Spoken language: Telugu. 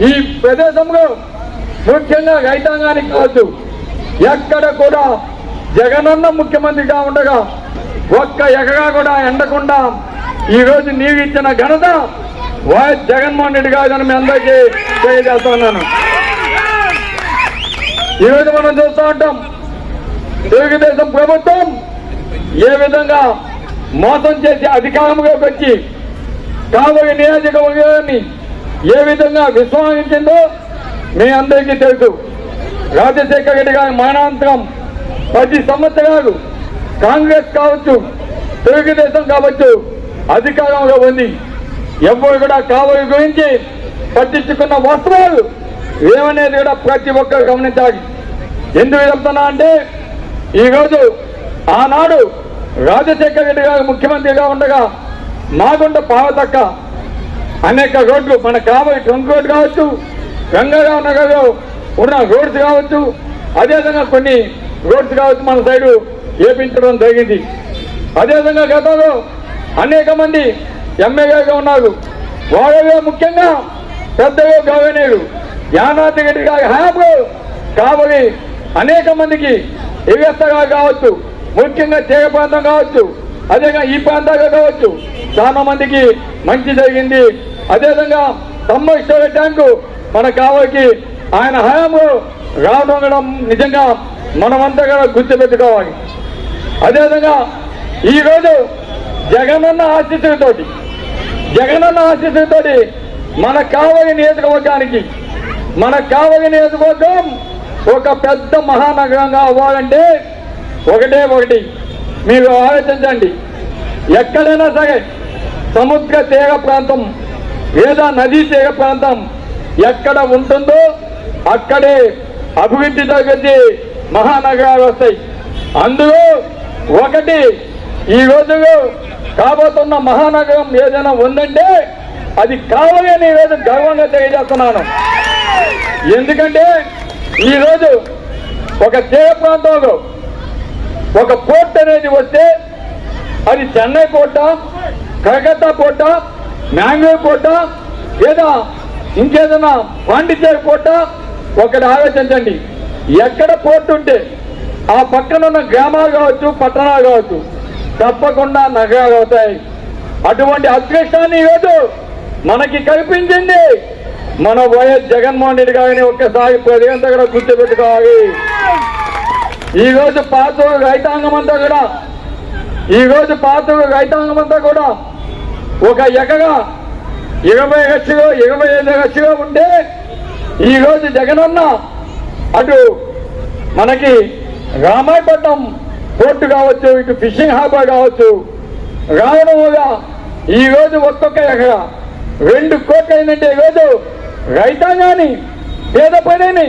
ఈ ప్రదేశంలో ముఖ్యంగా రైతాంగానికి కాదు ఎక్కడ కూడా జగనన్న ముఖ్యమంత్రిగా ఉండగా ఒక్క ఎకగా కూడా ఎండకుండా ఈరోజు నీవు ఇచ్చిన ఘనత వైఎస్ జగన్మోహన్ రెడ్డి గారు మీ అందరికీ తెలియజేస్తున్నాను ఈరోజు మనం చూస్తూ ఉంటాం తెలుగుదేశం ప్రభుత్వం ఏ విధంగా మోసం చేసి అధికారంలోకి వచ్చి కాబోయే నియోజకవర్గాన్ని ఏ విధంగా విశ్వాసించిందో మీ అందరికీ తెలుసు. రాజశేఖర రెడ్డి గారి మరణాంతరం పది సంవత్సరాలు కాంగ్రెస్ కావచ్చు తెలుగుదేశం కావచ్చు అధికారంలో ఉంది. ఎవరు కూడా కావలి గురించి పట్టించుకున్న వస్త్రాలు ఏమనేది కూడా ప్రతి ఒక్కరు గమనించాలి. ఎందుకు చెప్తున్నా అంటే ఈరోజు ఆనాడు రాజశేఖర రెడ్డి గారు ముఖ్యమంత్రిగా ఉండగా మాగుండ పావతక్క అనేక రోడ్లు మన కావలి ట్రంక్ రోడ్ కావచ్చు గంగారావు నగర్లో ఉన్న రోడ్స్ కావచ్చు అదేవిధంగా కొన్ని రోడ్స్ కావచ్చు మన సైడు వేపించడం జరిగింది. అదేవిధంగా గతంలో అనేక మంది ఎమ్మెల్యేగా ఉన్నారు. వాళ్ళలో ముఖ్యంగా పెద్దగా గవర్నరు యానాద్రి రెడ్డి గారి హయాంలో కావలి అనేక మందికి ఎగస్తగా కావచ్చు ముఖ్యంగా తీగ ప్రాంతం కావచ్చు అదేగా ఈ ప్రాంతాలు కావచ్చు చాలా మందికి మంచి జరిగింది. అదేవిధంగా తమ్మేశ్వర ట్యాంకు మన కావలికి ఆయన హయాంలో రావడం నిజంగా మనమంతా కూడా గుర్తుపెట్టుకోవాలి. అదేవిధంగా ఈరోజు జగనన్న ఆశీస్సులతోటి జగనన్న ఆశీస్సులతోటి మన కావలి నియోజకవర్గానికి మన కావలి నియోజకవర్గం ఒక పెద్ద మహానగరంగా అవ్వాలంటే ఒకటే ఒకటి. మీరు ఆలోచించండి. ఎక్కడైనా సరే సముద్ర తీర ప్రాంతం లేదా నదీ తీర ప్రాంతం ఎక్కడ ఉంటుందో అక్కడే అభివృద్ధి తగ్గి మహానగరాలు వస్తాయి. అందులో ఒకటి ఈ రోజులో కాబోతున్న మహానగరం ఏదైనా ఉందంటే అది కావాలని ఈరోజు గర్వంగా తెలియజేస్తున్నాను. ఎందుకంటే ఈరోజు ఒక తీర ప్రాంతంలో ఒక పోర్ట్ అనేది వస్తే అది చెన్నై కోట కలకత్తా కోట మ్యాంగ్లూర్ కోట లేదా ఇంకేదైనా పాండిచేరి కోట ఒకటి ఆలోచించండి. ఎక్కడ పోర్ట్ ఉంటే ఆ పక్కన ఉన్న గ్రామాలు కావచ్చు పట్టణాలు కావచ్చు తప్పకుండా నగరాలు అవుతాయి. అటువంటి అదృష్టాన్ని ఈరోజు మనకి కల్పించింది మన వైఎస్ జగన్మోహన్ రెడ్డి గారిని ఒక్కసారి ప్రజలంతా కూడా గుర్తుపెట్టుకోవాలి. ఈ రోజు పాత రైతాంగం అంతా కూడా ఈ రోజు పాత రైతాంగం అంతా కూడా ఒక ఎకగా ఇరవై లక్షలు ఇరవై ఐదు లక్షలు ఉంటే ఈరోజు జగనన్న అటు మనకి రామాయపట్నం పోర్టు కావచ్చు ఇటు ఫిషింగ్ హార్బర్ కావచ్చు రావడం వల్ల ఈరోజు ఒక్కొక్క ఎకరా. రెండు కోట్లు అయిందంటే ఈ రోజు రైతాంగాన్ని పేద పనిని